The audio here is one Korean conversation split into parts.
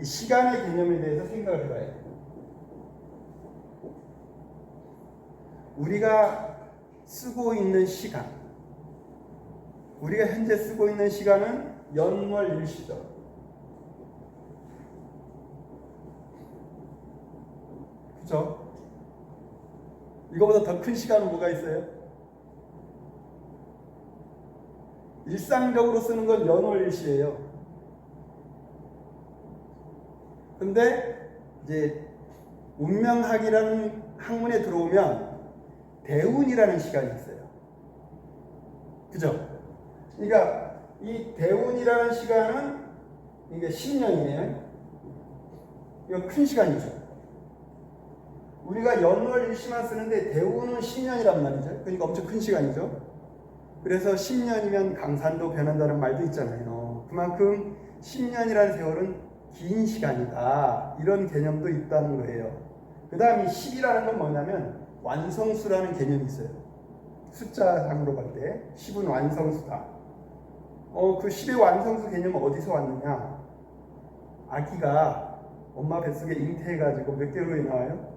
이 시간의 개념에 대해서 생각을 해봐야 돼요. 우리가 쓰고 있는 시간, 우리가 현재 쓰고 있는 시간은 연월 일시죠. 그죠? 이거보다 더 큰 시간은 뭐가 있어요? 일상적으로 쓰는 건 연월일시예요. 근데 이제 운명학이라는 학문에 들어오면 대운이라는 시간이 있어요. 그죠? 그러니까 이 대운이라는 시간은 이게 10년이에요. 이거 큰 시간이죠. 우리가 연월 일시만 쓰는데 대운은 10년이란 말이죠. 그러니까 엄청 큰 시간이죠. 그래서 10년이면 강산도 변한다는 말도 있잖아요. 그만큼 10년이라는 세월은 긴 시간이다. 이런 개념도 있다는 거예요. 그 다음에 10이라는 건 뭐냐면 완성수라는 개념이 있어요. 숫자상으로 볼 때 10은 완성수다. 어, 그 10의 완성수 개념은 어디서 왔느냐? 아기가 엄마 뱃속에 잉태해가지고 몇 개월 후에 나와요?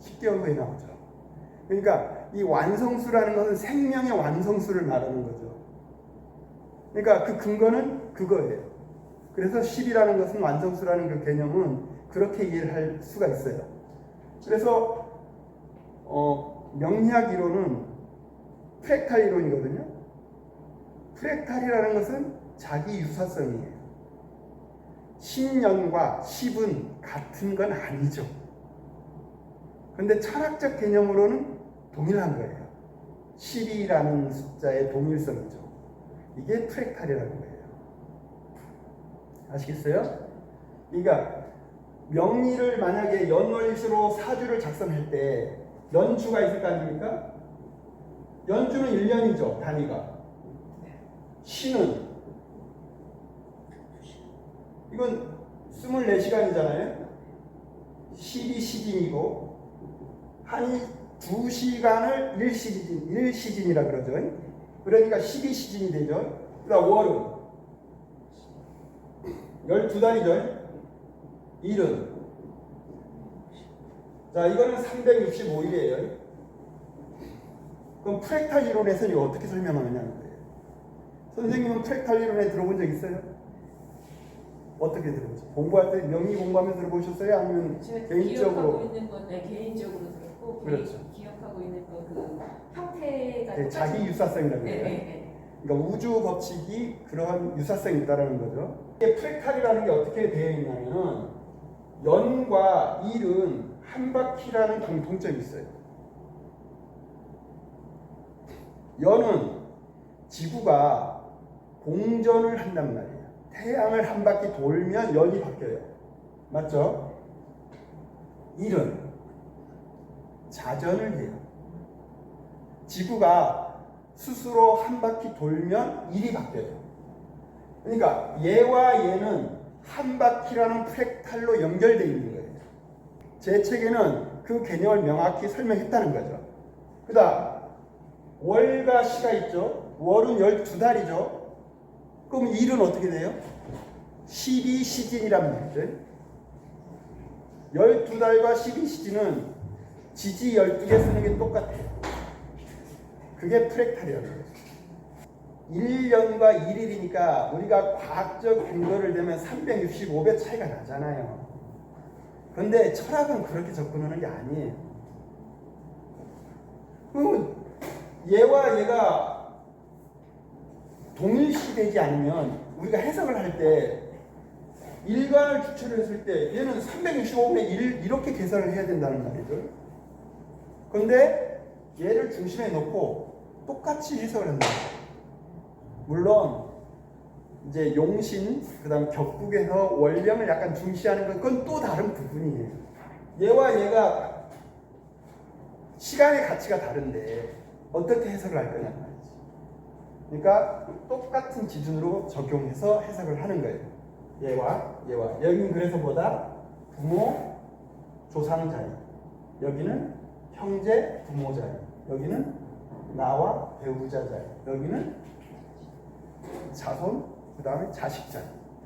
10개월 후에 나오죠. 그러니까 이 완성수라는 것은 생명의 완성수를 말하는 거죠. 그러니까 그 근거는 그거예요. 그래서 10이라는 것은 완성수라는 그 개념은 그렇게 이해를 할 수가 있어요. 그래서 어, 명리학 이론은 프랙탈 이론이거든요. 프랙탈이라는 것은 자기 유사성이에요. 10년과 10은 같은 건 아니죠. 근데 철학적 개념으로는 동일한 거예요. 10이라는 숫자의 동일성이죠. 이게 프랙탈이라는 거예요. 아시겠어요? 그러니까 명리를 만약에 연월일수로 사주를 작성할 때 연주가 있을 거 아닙니까? 연주는 1년이죠, 단위가. 시는 이건 24시간이잖아요. 12시즌이고 한 2시간을 1시즌, 1시즌이라 그러죠. 그러니까 12시즌이 되죠. 그다음 월은 12달이죠. 일은 자, 이거는 365일이에요. 그럼 프랙탈 이론에서는 이거 어떻게 설명하느냐는 거예요. 선생님은 프랙탈 이론에 들어본 적 있어요? 어떻게 들어보죠? 공부할 때 명의 공부하면 들어보셨어요? 아니면 개인적으로 기억하고 있는 건 네, 개인적으로 들었고 그렇죠. 기, 기억하고 있는 건그 형태가 네, 자기 유사성이라고 네, 해요. 네, 네. 그러니까 우주 법칙이 그러한 유사성이 있다는 거죠. 이게 프랙탈이라는 게 어떻게 되어 있냐면은 연과 일은 한 바퀴라는 공통점이 있어요. 연은 지구가 공전을 한단 말이에요. 태양을 한 바퀴 돌면 연이 바뀌어요. 맞죠? 일은 자전을 해요. 지구가 스스로 한 바퀴 돌면 일이 바뀌어요. 그러니까 얘와 얘는 한 바퀴라는 프랙탈로 연결되어 있는 거예요. 제 책에는 그 개념을 명확히 설명했다는 거죠. 그 다음 월과 시가 있죠. 월은 12달이죠. 그럼 일은 어떻게 돼요? 12시즌이란 말이죠. 12달과 12시즌은 지지 12개 쓰는 게 똑같아요. 그게 프랙탈이라는 거예요. 1년과 1일이니까 우리가 과학적 근거를 대면 365배 차이가 나잖아요. 근데 철학은 그렇게 접근하는 게 아니에요. 그러면 얘와 얘가 동일시되지 않으면 우리가 해석을 할 때 일간을 주체로 했을 때 얘는 365분의 1 이렇게 계산을 해야 된다는 말이죠. 그런데 얘를 중심에 놓고 똑같이 해석을 한다. 물론 이제 용신 그다음 격국에서 원령을 약간 중시하는 건 그건 또 다른 부분이에요. 얘와 얘가 시간의 가치가 다른데 어떻게 해석을 할 거냐 말이지. 그러니까 똑같은 기준으로 적용해서 해석을 하는 거예요. 얘와 얘와 여기는 그래서 뭐다 부모 조상 자리 여기는 형제 부모 자리 여기는 나와 배우자 자리 여기는 자손 그 다음에 자식 자리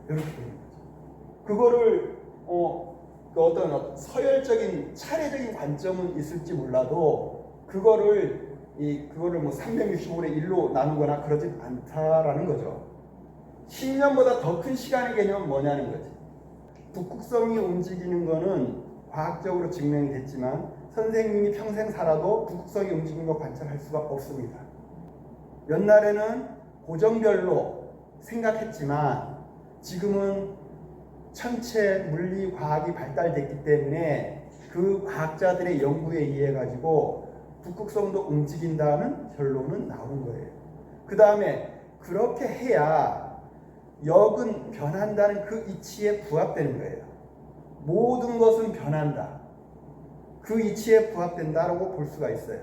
이렇게 되는 거죠. 그거를 어, 그 어떤 서열적인 차례적인 관점은 있을지 몰라도 그거를 이 그거를 뭐 365의 1로 나누거나 그러진 않다라는 거죠. 10년보다 더 큰 시간의 개념은 뭐냐는 거지. 북극성이 움직이는 거는 과학적으로 증명이 됐지만 선생님이 평생 살아도 북극성이 움직이는 거 관찰할 수가 없습니다. 옛날에는 고정별로 생각했지만 지금은 천체 물리 과학이 발달됐기 때문에 그 과학자들의 연구에 의해 가지고 북극성도 움직인다는 결론은 나온 거예요. 그 다음에 그렇게 해야 역은 변한다는 그 이치에 부합되는 거예요. 모든 것은 변한다. 그 이치에 부합된다라고 볼 수가 있어요.